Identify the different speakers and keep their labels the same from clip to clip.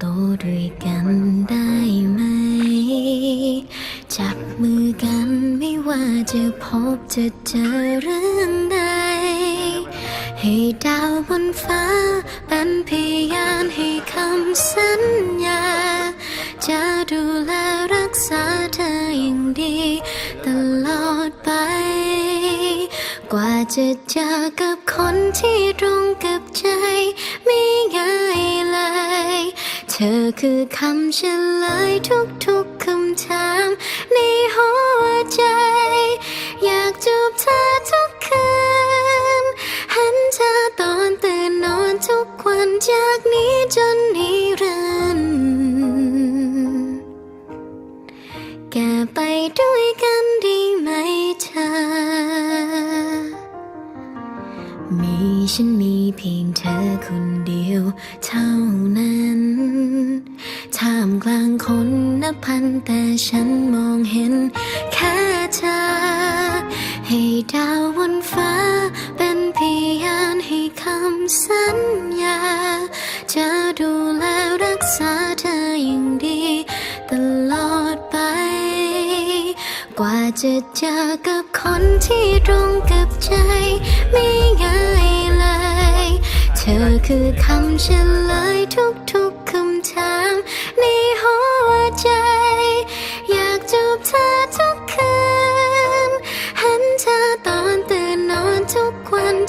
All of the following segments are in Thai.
Speaker 1: โตด้วยกันได้ไหม จับมือกันไม่ว่าจะพบจะเจอเรื่องใด ให้ดาวบนฟ้าเป็นพยานให้คำสัญญา จะดูแลรักษาเธออย่างดีตลอดไป กว่าจะเจอกับคนที่ตรงกับใจไม่ อคือคำเฉลยทุกๆคำถาม ในหัวใจ อยากจูบเธอทุกคืนห็นเธอตอนตื่นนอนทุกวันจากนี้จนนิรันดร์แก่ไปด้วยกันด้ไหมเธอมีฉันมีเพียงเธอคนเดียวเท่านั้น กลางคนนับพันแต่ฉันมองเห็นแค่เธอ ให้ดาวบนฟ้า เป็นพยานให้คำสัญญา จะดูแลรักษาเธออย่างดี ตลอดไป กว่าจะเจอกับคนที่ตรงกับใจ ไม่ง่ายเลย เธอคือคำเฉลยทุกๆคำถาม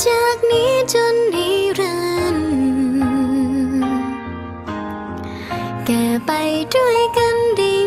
Speaker 1: จากนี้จนนิรันดร์แก่ไปด้วยกันดี